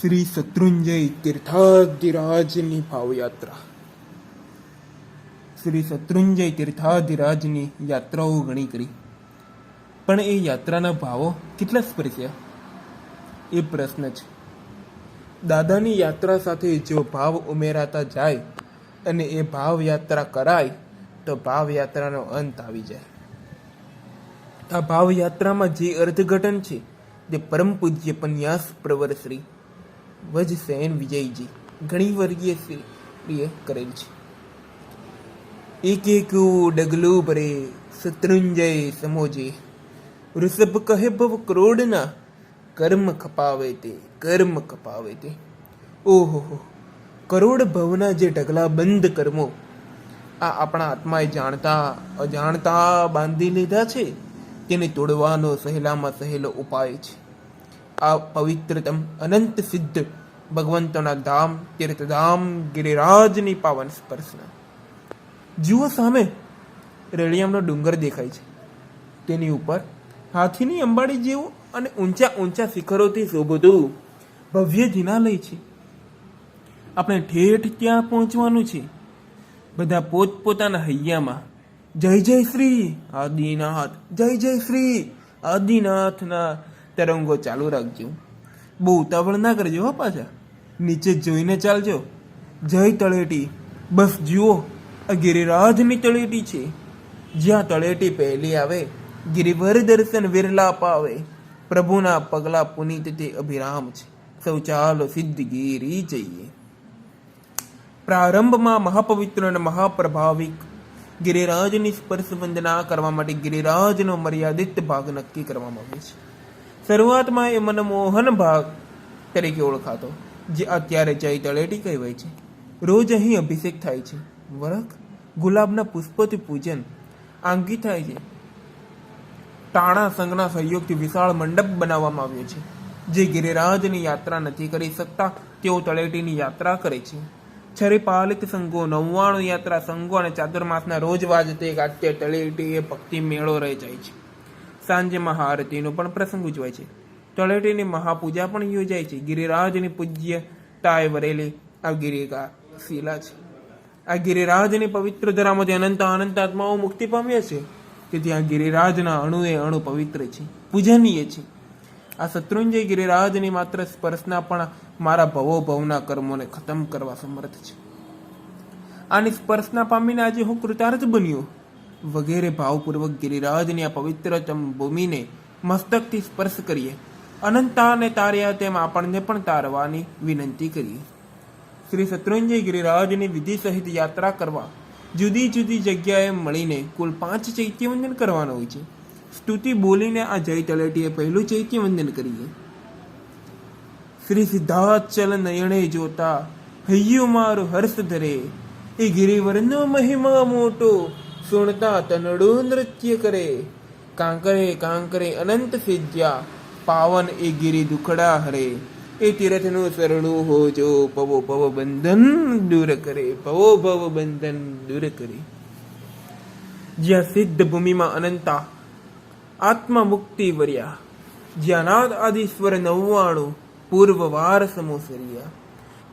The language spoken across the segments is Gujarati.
શ્રી શત્રુંજય તીર્થાધિરાજની ભાવયાત્રા. શ્રી શત્રુંજય તીર્થાધિરાજની યાત્રાઓ ઘણી કરી. પણ એ યાત્રાના ભાવો કેટલા સ્પર્શ્યા? એ પ્રશ્ન છે. દાદાની યાત્રા સાથે જો ભાવ ઉમેરાતા જાય અને એ ભાવ યાત્રા કરાય, તો ભાવ યાત્રાનો અંત આવી જાય. આ ભાવ યાત્રામાં જે અર્થઘટન છે, તે પરમ પૂજ્ય પન્યાસ પ્રવર શ્રી વજસેન વિજયજી. ઘણી વર્ગીય શ્રીએ કરેલ છે. એક એક ડગલું ભરે શત્રુંજય સમોજે. વૃષભ કહે, ભવ કરોડના કર્મ ખપાવે તે, કર્મ ખપાવે તે. ઓહો કરોડ ભવના જે ઢગલા બંધ કર્મો, આ આપણા આત્માએ જાણતા, અજાણતા બાંધી લીધા છે? તેને તોડવાનો સહેલામાં સહેલો ઉપાય છે. આ પવિત્રતમ અનંત સિદ્ધ ભગવંતોના ધામ તીર્થધામ ગિરિરાજની પાવન સ્પર્શના. જુઓ સામે, રેડિયમનો ડુંગર દેખાય છે. તેની ઉપર હાથીની અંબાડી જેવું અને ઊંચા ઊંચા શિખરોથી શોભતું ભવ્ય જિનાલય છે. આપણે ઠેઠ ત્યાં પહોંચવાનું છે. બધા પોતપોતાના હૈયામાં, જય જય શ્રી આદિનાથ, જય જય શ્રી આદિનાથના તરંગો ચાલુ રાખજો. બહુ ઉતાવળ ના કરજો હો પાછા. નીચે જોઈને ચાલજો. જય તળેટી. બસ જુઓ, આ ગિરિરાજની તળેટી છે. જ્યાં તળેટી પહેલી આવે, ગિરિવર દર્શન વિરલા પાવે પ્રભુના પગલા પુનિત તે અભિરામ છે. સૌ ચાલો સિદ્ધગીરી જઈએ. પ્રારંભમાં મહાપવિત્ર અને મહાપ્રભાવિક ગિરિરાજની સ્પર્શ વંદના કરવા માટે ગિરિરાજનો મર્યાદિત ભાગ નક્કી કરવામાં આવે છે. શરૂઆતમાં એ મનમોહન ભાગ તરીકે ઓળખાતો, જે અત્યારે જય તળેટી કહેવાય છે. રોજ અહીં અભિષેક થાય છે. વરખ, ગુલાબના પુષ્પોથી પૂજન, આંગી થાય છે. તાણા સંઘના સહયોગથી વિશાળ મંડપ બનાવવામાં આવ્યો છે. જે ગિરિરાજની યાત્રા નથી કરી શકતા, તેઓ તળેટીની યાત્રા કરે છે. છરીપાલિત સંઘો, નવ્વાણું યાત્રા સંઘો અને ચાતુર્માસના રોજ વાજતે ગાત્ય તળેટી એ ભક્તિ મેળો રહી જાય છે. સાંજે મહાઆરતીનો પણ પ્રસંગ ઉજવાય છે. તળેટીની મહાપૂજા પણ યોજાય છે. ગિરિરાજની પૂજ્યતાએ વરેલી આ ગિરિકા શિલા છે. આ ગિરિરાજની પવિત્ર ધરામાંથી અનંત અનંત આત્માઓ મુક્તિ પામ્યા છે, કે ત્યાં ગિરિરાજના અણુએ અણુ પવિત્ર છે, પૂજનીય છે. આ શત્રુંજય ગિરિરાજની માત્ર સ્પર્શના પણ મારા ભવો ભવના કર્મોને ખતમ કરવા સમર્થ છે. આની સ્પર્શના પામીને આજે હું કૃતાર્થ બન્યો. વગેરે ભાવપૂર્વક ગિરિરાજની આ પવિત્ર ભૂમિને મસ્તકથી સ્પર્શ કરીએ. અનંતાને તાર્યા તેમ આપણને પણ તારવાની વિનંતી કરીએ. શ્રી શત્રુંજય ગિરિરાજની વિધિ સહિત યાત્રા કરવા જુદી જુદી જગ્યાએ મળીને કુલ પાંચ ચૈત્યવંદન કરવાનું હોય છે. સ્તુતિ બોલીને આ જય તલેટીએ પહેલું ચૈત્યવંદન કરીએ. શ્રી સિદ્ધાચલ નયણે જોતા, હૈયું મારું હર્ષ ધરે, એ ગિરિવરનો મહિમા મોટો સુણતા તનડું નૃત્ય કરે કાંકરે કાંકરે અનંત સિદ્ધ્યા પાવન એ ગિરી દુખડા હરે એ તીરથનું સરણું હોજો પવો પવ બંધન દૂર કરે પવો ભવ બંધન દૂર કરે જ્યાં સિદ્ધ ભૂમિમાં અનંતા આત્મા મુક્તિ વર્યા જ્યાં નાદ આદિશ્વર નવ્વાણું પૂર્વ વાર સમોસરિયા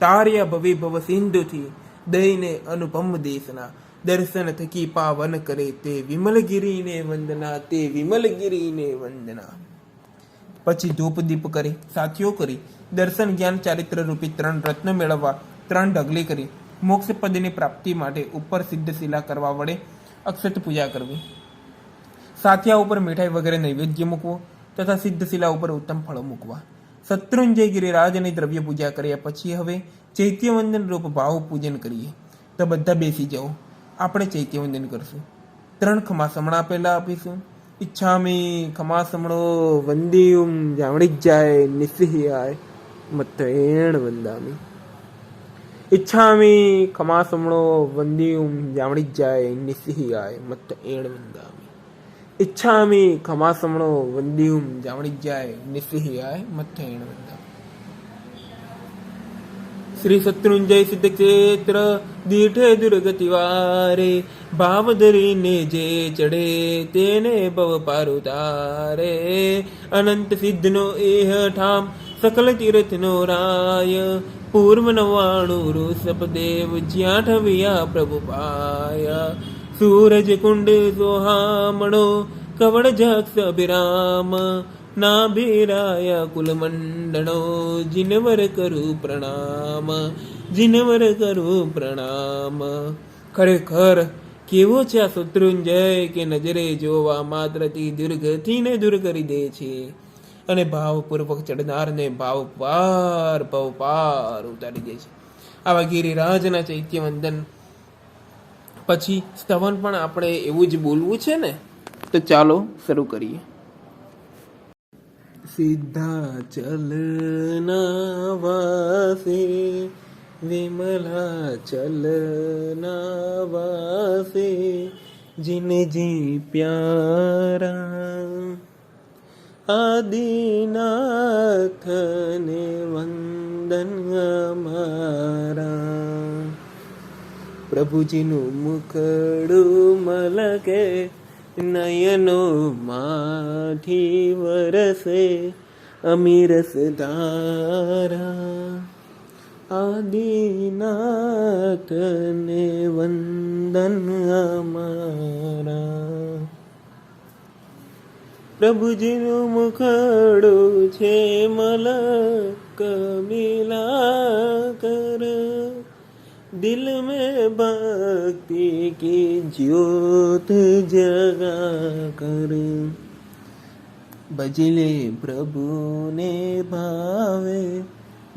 તાર્યા ભવે ભવ સિંધુથી દઈને અનુપમ દેશના દર્શન થકી પાવન કરે તે વિમલગીરીને વંદના તે વિમલગીરીને વંદના પછી ધૂપ દીપ કરી સાથીઓ કરી દર્શન જ્ઞાન ચારિત્ર રૂપી ત્રણ રત્ન મેળવવા ત્રણ ઢગલી કરી મોક્ષ પદની પ્રાપ્તિ માટે ઉપર સિદ્ધ શિલા કરવા વડે અક્ષત પૂજા કરવી સાથિયા ઉપર મીઠાઈ વગેરે નૈવેદ્ય મૂકવો તથા સિદ્ધ શિલા ઉપર ઉત્તમ ફળો મૂકવા શત્રુંજય ગિરિરાજની દ્રવ્ય પૂજા કર્યા પછી હવે ચૈત્યવંદન રૂપ ભાવ પૂજન કરીએ તો બધા બેસી જાઓ આપણે ચૈત્યવંદન કરશું. ત્રણ ખમાસમણા પહેલાં આપીશું. ઈચ્છામી ખમાસમણો વંદિયુમ જામણી જાય નિસિહાય મતેણ વંદામી. ઈચ્છામી ખમાસમણો વંદિયુમ જામણી જાય નિસિહાય મતેણ વંદામી. ઈચ્છામિ ખમાસમણો વંદ્યુમ જામણી જાય નિસિહાય મતેણ વંદા શ્રી શત્રુંજય સિદ્ધ ક્ષેત્ર દીઠે દુર્ગતિ વારે ભાવ ધરીને જે ચડે તેને ભવ પાર ઉતારે અનંત સિદ્ધનો એહ ઠામ સકલ તીર્થનો રાય પૂર્વ નવાણું ઋષભદેવ જ્યાં ઠવ્યા પ્રભુ પાય સૂરજ કુંડ સોહામણો કવળ જક્ષ અભિરામ ના ભેરાયા કુલમંડળો જીનવર કરું પ્રણામ જીનવર કરું પ્રણામ ખરેખર કેવો છે આ શત્રુંજય કે નજરે જોવા માત્રથી દુર્ગતિને દૂર કરી દે છે અને ભાવપૂર્વક ચડનારને ભાવ પાર ભવ પાર ઉતારી દે છે. આવા ગિરિરાજના ચૈત્ય વંદન પછી સ્તવન પણ આપણે એવું જ બોલવું છે ને? તો ચાલો શરૂ કરીએ. સીધા ચલના વાસે વિમલા ચલના વાસે जिन जी प्यारा આદિનાથ ને વંદન અમારા પ્રભુજીનું મુખડું મલકે નયનો માઠી વરસે અમીરસ ધારા આદિનાથને વંદન અમારા પ્રભુજીનું મુખડું છે મલક કબીલા કર दिल में भक्ति की ज्योत जगा कर बजले प्रभु ने भावे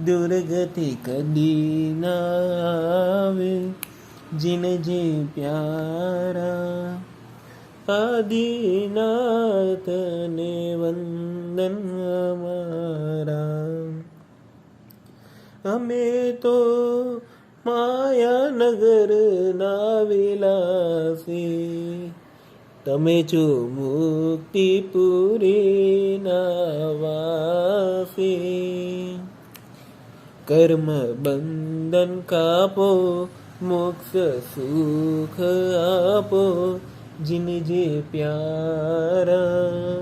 दुर्गति कदी नावे जिन जे प्यारा आदिनाथ ने वंदन हमारा हमें तो માયાનગર ના વિલાસી તમે છો મુક્તિ પૂરી વાસી કર્મ બંધન કાપો, મોક્ષ સુખ આપો જિનજે પ્યારા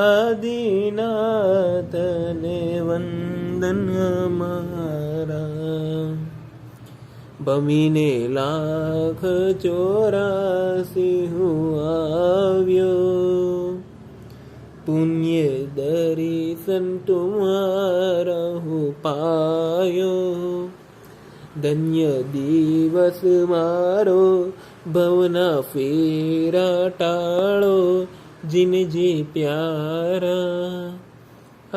આદિનાથને વંદન મારા બમીને લાખ ચોરાસી હું આવ્યો. પુણ્ય દર્શન તુમારા હું પાયો. ધન્ય દિવસ મારો ભવના ફેરા ટાળો જિનજી પ્યારા.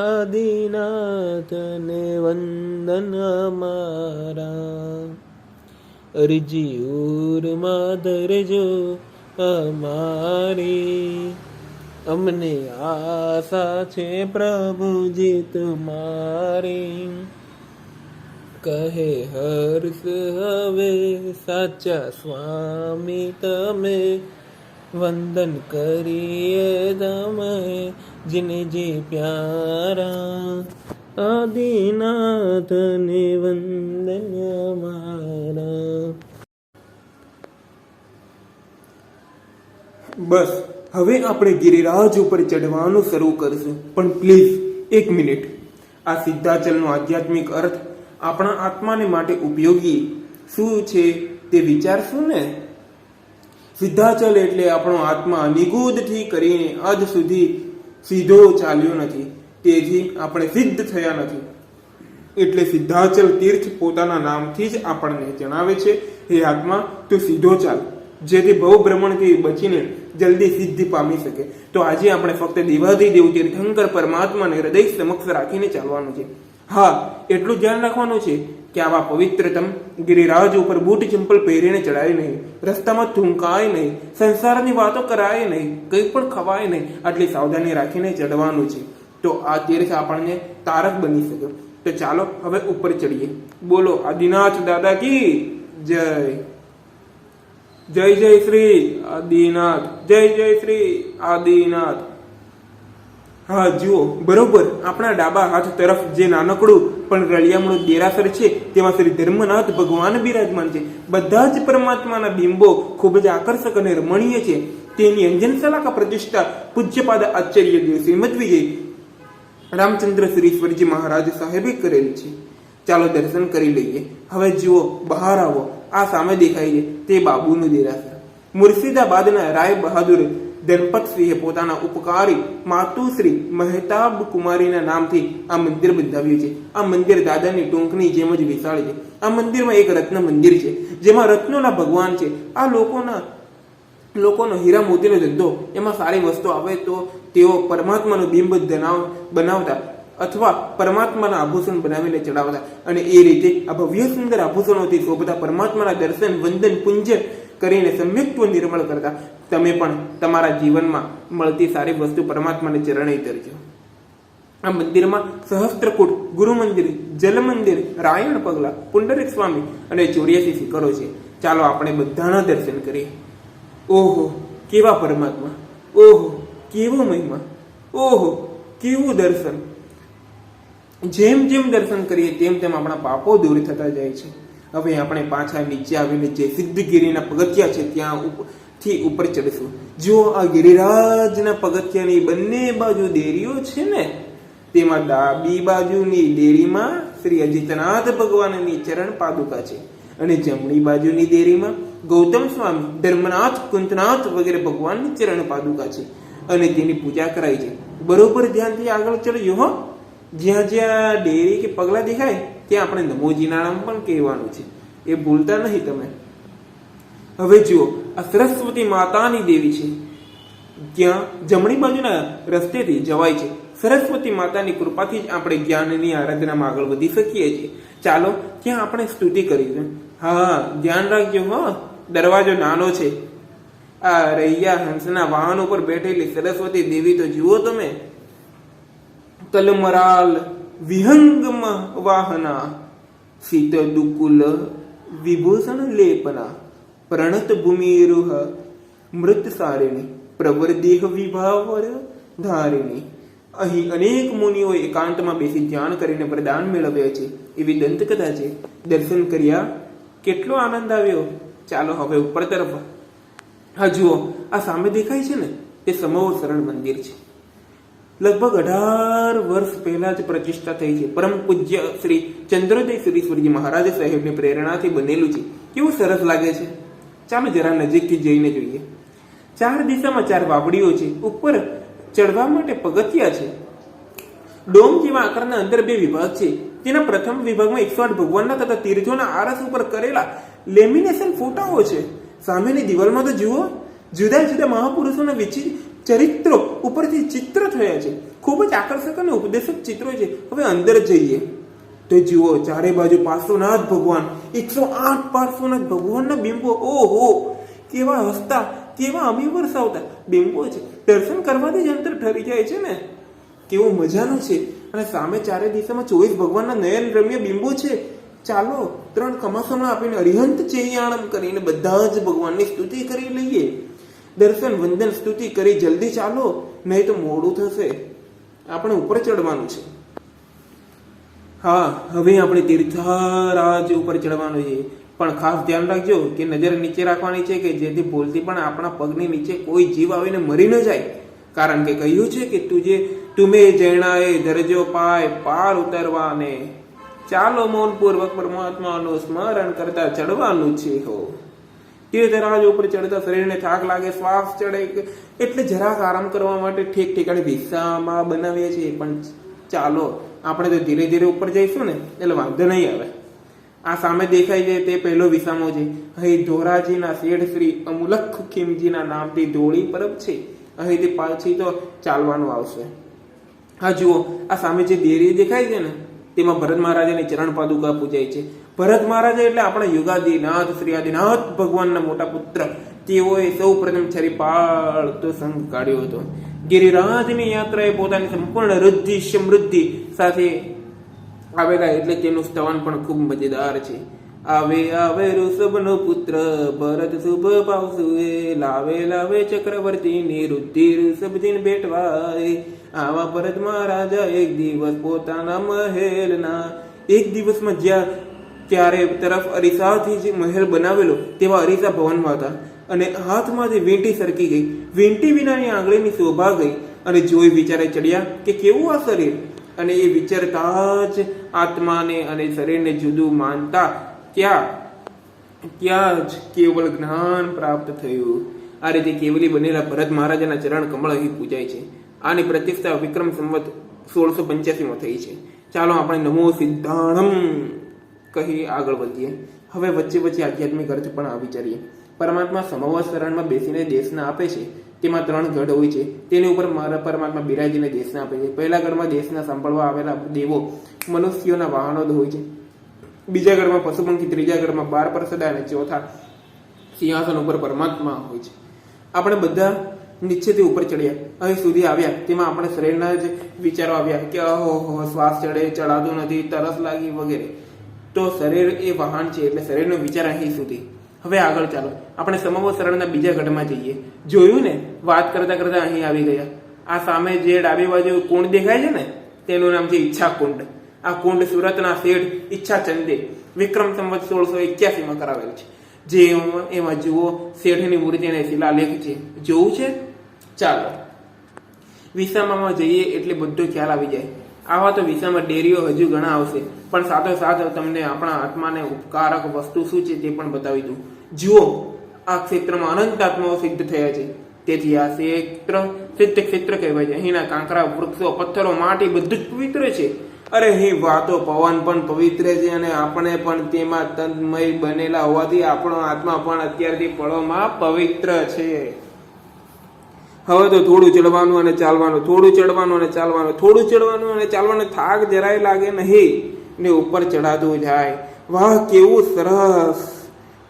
આદિનાથને વંદન અમારા. અરજી ઉરમાં ધરજો અમારી. અમને આશા છે પ્રભુજી તમારી કહે હર્ષ, હવે સાચા સ્વામી તમે વંદન કરીએ તમે જીને જે પ્યારા આદિનાથને વંદન મારા બસ હવે આપણે ગિરિરાજ ઉપર ચડવાનું શરૂ કરીશું. પણ પ્લીઝ, એક મિનિટ. આ સિદ્ધાચલનો આધ્યાત્મિક અર્થ આપણા આત્માને માટે ઉપયોગી શું છે તે વિચારશું ને? સિદ્ધાચલ એટલે આપણો આત્મા નિગુદથી કરીને આજ સુધી સીધો ચાલ્યો નથી. તેથી આપણે સિદ્ધ થયા નથી. એટલે સિદ્ધાચલ તીર્થ પોતાના નામથી જ આપણને જણાવે છે, હે આત્મા, તું સીધો ચાલ. જેથી બહુ ભ્રમણથી બચીને જલ્દી સિદ્ધિ પામી શકે. તો આજે આપણે ફક્ત દેવાધિદેવ તીર્થંકર પરમાત્માને હૃદય સમક્ષ રાખીને ચાલવાનું છે. હા, એટલું ધ્યાન રાખવાનું છે કે આવા પવિત્રતમ ગિરિરાજ ઉપર બૂટ ચંપલ પહેરીને ચડાય નહીં, રસ્તામાં થૂંકાય નહીં, સંસારની વાતો કરાય નહીં, કંઈ પણ ખવાય નહીં, આટલી સાવધાની રાખીને ચડવાનું છે. તો આ તીર્થ આપણને તારક બની શકે તો ચાલો હવે ઉપર ચડીએ. બોલો, આદિનાથ દાદા કી જય. જય જય શ્રી આદિનાથ. જય જય શ્રી આદિનાથ. હા, જુઓ, બરોબર, આપણા ડાબા હાથ તરફ જે નાનકડું પણ રળિયામણું દેરાસર છે, તેમાં શ્રી ધર્મનાથ ભગવાન બિરાજમાન છે. બધા જ પરમાત્માના બિંબો ખૂબ જ આકર્ષક અને રમણીય છે. તેની અંજન સલાકા પ્રતિષ્ઠા પૂજ્યપાદ આચાર્ય દેવ શ્રીમદ વિજય રામચંદ્ર શ્રીશ્વરજી મહારાજ સાહેબે કરેલ છે. ચાલો દર્શન કરી લઈએ. હવે જુઓ, બહાર આવો. આ સામે દેખાય છે, તે બાબુનું દેરાસર. મુર્શિદાબાદના રાય બહાદુર ધનપતસિંહે પોતાના ઉપકારી માતુશ્રી મહેતાબ કુમારીના નામથી આ મંદિર બંધાવ્યું છે. આ મંદિર દાદાની ટૂંકની જેમ જ વિશાળ છે. આ મંદિરમાં એક રત્ન મંદિર છે, જેમાં રત્નોના ભગવાન છે. આ લોકોના લોકોનો હીરા મોતીનો ધંધો. એમાં સારી વસ્તુ આવે તો તેઓ પરમાત્માનું બિંબ જનાવ બનાવતા અથવા પરમાત્માના આભૂષણ બનાવીને ચડાવતા. અને એ રીતે આ ભવ્ય સુંદર આભૂષણોથી શોભતા પરમાત્માના દર્શન, વંદન, પૂંજન કરીને સમ્યક્ત્વ નિર્મળ કરતા. તમે પણ તમારા જીવનમાં મળતી સારી વસ્તુ પરમાત્માને ચરણે તરજો આ મંદિરમાં સહસ્ત્રકૂટ ગુરુ મંદિર જલ મંદિર રાયણ પગલા, પુંડરીક સ્વામી અને ચોર્યાસી શિખરો છે. ચાલો આપણે બધાના દર્શન કરીએ. ઓહો, કેવા પરમાત્મા? ઓહો, કેવો મહિમા? ઓહો, કેવું દર્શન? જેમ જેમ દર્શન કરીએ, તેમ તેમ આપણા પાપો દૂર થતા જાય છે. હવે આપણે પાછા નીચે આવીને જે સિદ્ધગીરીના પગથિયા છે, ત્યાં થી ઉપર ચડશું. જો આ ગિરિરાજના પગથિયાની બંને બાજુ દેરીઓ છે ને, તેમાં ડાબી બાજુની દેરીમાં શ્રી અજીતનાથ ભગવાનની ચરણ પાદુકા છે. અને જમણી બાજુની દેરીમાં ગૌતમ સ્વામી, ધર્મનાથ, કુંતનાથ વગેરે ભગવાનની ચરણ પાદુકા છે અને તેની પૂજા કરાય છે. બરોબર ધ્યાનથી આગળ ચડજો હો. જ્યાં જ્યાં ડેરી કે પગલા દેખાય, ત્યાં આપણે નમોજીના નામ પણ કહેવાનું છે. એ ભૂલતા નહીં તમે. હવે જુઓ, આ સરસ્વતી માતાની દેવી છે. ત્યાં જમણી બાજુના રસ્તેથી જવાય છે. સરસ્વતી માતાની કૃપાથી જ આપણે જ્ઞાનની આરાધનામાં આગળ વધી શકીએ છીએ. ચાલો, ત્યાં આપણે સ્તુતિ કરીશું હા, ધ્યાન રાખજો હો. દરવાજો નાનો છે. આ રૈયા હંસના વાહન ઉપર બેઠેલી સરસ્વતી દેવી તો જુઓ તમે. તલમરાલ વિહંગમ વાહના, શીત દુકુલ વિભૂષણ લેપના, પ્રણત ભૂમિરુહ, મૃત સારિણી, પ્રવરદેહ વિભાવર ધારિણી. અહીં અનેક મુનિઓ એકાંતમાં બેસી ધ્યાન કરીને પ્રદાન મેળવ્યા છે. એવી દંતકથા છે. દર્શન કર્યા. કેટલો આનંદ આવ્યો. ચાલો હવે ઉપર તરફ હા, જુઓ, આ સામે દેખાય છે ને તે સમોર સરળ મંદિર છે. લગભગ અઢાર વર્ષ પહેલા જ પ્રતિષ્ઠા થઈ છે. પરમ પૂજ્ય શ્રી ચંદ્રોદય શ્રીશ્વરજી મહારાજ સાહેબની પ્રેરણાથી બનેલું છે. કેવું સરસ લાગે છે? ચાલો જરા નજીકથી જઈને જોઈએ. ચાર દિશામાં ચાર વાવડીઓ છે. ઉપર ચડવા માટે પગથિયા છે. ડોમ જેવા આકારના અંદર બે વિભાગ છે. તેના પ્રથમ વિભાગમાં એકસો આઠ ભગવાનના તથા તીર્થોના આરસ ઉપર કરેલા લેમિનેશન ફોટાઓ છે. સામેની દિવાલમાં તો જુઓ, જુદા જુદા મહાપુરુષોના વિચિત ચરિત્રો ઉપરથી ચિત્ર થયા છે. ખૂબ જ આકર્ષક અને ઉપદેશક ચિત્રો છે. હવે અંદર જઈએ. તો જુઓ, ચારે બાજુ પાર્શ્વનાથ ભગવાન. એકસો આઠ પાર્શ્વનાથ ભગવાનના બિંબો. ઓહો! કેવા હસતા, કેવા અમી વરસાવતા. બિંબો છે. દર્શન કરવાથી જ અંતર ઠરી જાય છે ને. કેવું મજાનું છે. અને સામે ચારે દિશામાં ચોવીસ ભગવાનના નયન રમ્ય બિંબો છે. ચાલો ત્રણ કમાસમણા આપીને અરિહંત ચેયાણમ કરીને બધા જ ભગવાનની સ્તુતિ કરી લઈએ. દર્શન, વંદન, સ્તુતિ કરી જલ્દી ચાલો, નહીં તો મોડું થશે. આપણે ઉપર ચડવાનું છે. હા, હવે આપણે તીર્થરાજ ઉપર ચડવાનું છે. પણ ખાસ ધ્યાન રાખજો કે નજર નીચે રાખવાની છે કે જેથી ભૂલથી પણ આપણા પગની નીચે કોઈ જીવ આવીને મરી ન જાય. કારણ કે કહ્યું છે કે તુજે, તુમે જૈણાએ દરજો પાય પાર ઉતરવાને. ચાલો મૌનપૂર્વક પરમાત્માનું સ્મરણ કરતા ચડવાનું છે હો. તીર્થરાજ ઉપર ચડતા શરીરને થાક લાગે, શ્વાસ ચડે, એટલે જરાક આરામ કરવા માટે ઠીક ઠેકાણે દિશામાં બનાવીએ છીએ. પણ ચાલો, આપણે તો ધીરે ધીરે ઉપર જઈશું ને, એટલે વાંધો નહીં આવે. આ સામે દેખાય છે તે પહેલો વિસામો છે. અહીં ધોરાજીના શેઠ શ્રી અમુલખ ખીમજીના નામથી ધોળી પરબ છે. અહીંથી પાછી તો ચાલવાનું આવશે. હા જુઓ, આ સામે જે દેરી દેખાય છે ને તેમાં ભરત મહારાજાની ચરણ પાદુકા પૂજાય છે. ભરત મહારાજા એટલે આપણા યુગાદિનાથ શ્રી આદિનાથ ભગવાનના મોટા પુત્ર. તેઓએ સૌ પ્રથમ છરીપાળતો સંઘ કાઢ્યો હતો. ગિરિરાજની યાત્રાએ પોતાની સંપૂર્ણ રુદ્ધિ, સમૃદ્ધિ સાથે આવેલા એટલે તેનું સ્તવન પણ ખૂબ મજેદાર છે. આવે આવે ઋષભનો પુત્ર, ભરત શુભ પાવસુએ. લાવે લાવે ચક્રવર્તી ની રુદ્ધિ ઋષભજીને ભેટવાય. આવા ભરત મહારાજા એક દિવસ પોતાના મહેલના, એક દિવસમાં જ્યાં ત્યારે તરફ અરીસાથી જે મહેલ બનાવેલો, તેવા અરીસા ભવનમાં હતા. અને હાથમાંથી વીંટી સરકી ગઈ, વીંટી વિનાની આંગળીની શોભા ગઈ અને જોઈ વિચારે ચડ્યા કે કેવું આ શરીર? અને એ વિચારતા જ આત્માને અને શરીરને જુદું માનતા ત્યાં ત્યાં જ કેવળ જ્ઞાન પ્રાપ્ત થયું. આ રીતે કેવલી બનેલા ભરત મહારાજાના ચરણ કમળ અહીં પૂજાય છે. આની પ્રતિષ્ઠા વિક્રમ સંવત સોળસો પંચ્યાસીમાં થઈ છે. ચાલો આપણે નમો સિદ્ધાણમ કહી આગળ વધીએ. હવે વચ્ચે વચ્ચે આધ્યાત્મિક અર્થ પણ આ વિચારીએ. પરમાત્મા સમવા શરણમાં બેસીને દેશના આપે છે. તેમાં ત્રણ ગઢ હોય છે. તેની ઉપર મારા પરમાત્મા બિરાજીને દેશના આપે છે. પહેલા ગઢમાં દેશના સાંભળવા આવેલા દેવો મનુષ્યોના વાહનો જ હોય છે. બીજા ગઢમાં પશુપંખી, ત્રીજા ગઢમાં બાર પરસદા અને ચોથા સિંહાસન ઉપર પરમાત્મા હોય છે. આપણે બધા નીચેથી ઉપર ચડ્યા. અહીં સુધી આવ્યા. તેમાં આપણે શરીરના જ વિચારો આવ્યા કે અહો શ્વાસ ચડે, ચડાતો નથી, તરસ લાગી વગેરે. તો શરીર એ વાહન છે એટલે શરીરનો વિચાર અહીં સુધી. હવે આગળ ચાલો. આપણે સમગ્ર શરણના બીજા ગઢમાં જઈએ. જોયું ને? વાત કરતા કરતા અહીં આવી ગયા. આ સામે જે ડાબી બાજુ કુંડ દેખાય છે ને? તેનું નામ છે ઈચ્છા કુંડ. આ કુંડ સુરતના શેઠ ઈચ્છા ચંદે, વિક્રમ સંવત સોળસો એક્યાસીમાં કરાવેલ છે. જે એમાં- જુઓ, શેઠની મૂર્તિ અને શિલાલેખ છે. જોવું છે? ચાલો. વિસામામાં જઈએ એટલે બધો ખ્યાલ આવી જાય. આવા તો વિસામાં ડેરીઓ હજુ ઘણા આવશે, પણ સાથોસાથ તમને આપણા આત્માને ઉપકારક વસ્તુ શું છે તે પણ બતાવી દઉં. જુઓ, આ ક્ષેત્રમાં અનંત આત્માઓ સિદ્ધ થયા છે. તેથી આ ક્ષેત્ર સિદ્ધ ક્ષેત્ર કહેવાય છે. અહીંના કાંકરા, વૃક્ષો, પથ્થરો, માટી બધું જ પવિત્ર છે. અરે, હિ, વાતો પવન પણ પવિત્ર છે અને આપણે પણ તેમાં તન્મય બનેલા હોવાથી આપણો આત્મા પણ અત્યારથી પળોમાં પવિત્ર છે. હવે તો થોડું ચડવાનું અને ચાલવાનું, થોડું ચડવાનું અને ચાલવાનું, થોડું ચડવાનું અને ચાલવાનું, થાક જરાય લાગે નહીં. ને ઉપર ચડાતું જાય. વાહ, કેવું સરસ.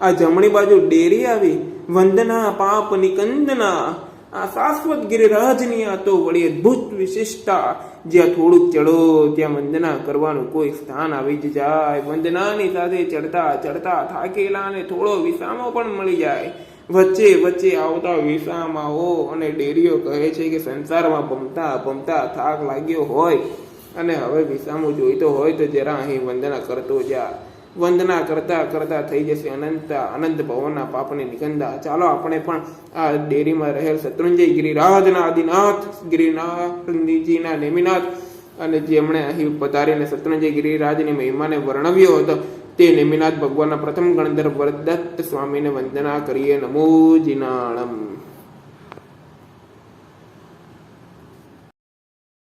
આ જમણી બાજુ ડેરી આવી. વંદના પાપ નિકંદના આ શાશ્વત ગિરિરાજની આ તો વળી અદ્ભુત વિશિષ્ટતા જ્યાં થોડુંક ચડો, ત્યાં વંદના કરવાનું કોઈ સ્થાન આવી જ જાય. વંદનાની સાથે ચડતા ચડતા થાકેલા અને થોડો વિસામો પણ મળી જાય. વચ્ચે વચ્ચે આવતા વિસામાઓ અને ડેરીઓ કહે છે કે સંસારમાં ભમતા ભમતા થાક લાગ્યો હોય. અને હવે વિસામો જોઈતો હોય તો જરા અહીં વંદના કરતો જા. વંદના કરતા કરતા થઈ જશે અનંત અનંત ભવનના પાપને નિકંદા ચાલો આપણે પણ આ ડેરીમાં રહેલ શત્રુંજય ગિરિરાજના આદિનાથ ગિરિનાથજીના નેમિનાથ અને જેમણે અહીં પધારીને શત્રુંજય ગિરિરાજની મહિમાને વર્ણવ્યો હતો તે નેમિનાથ ભગવાનના પ્રથમ ગણધર વરદત્ત સ્વામીને વંદના કરીએ નમો જીનાણમ.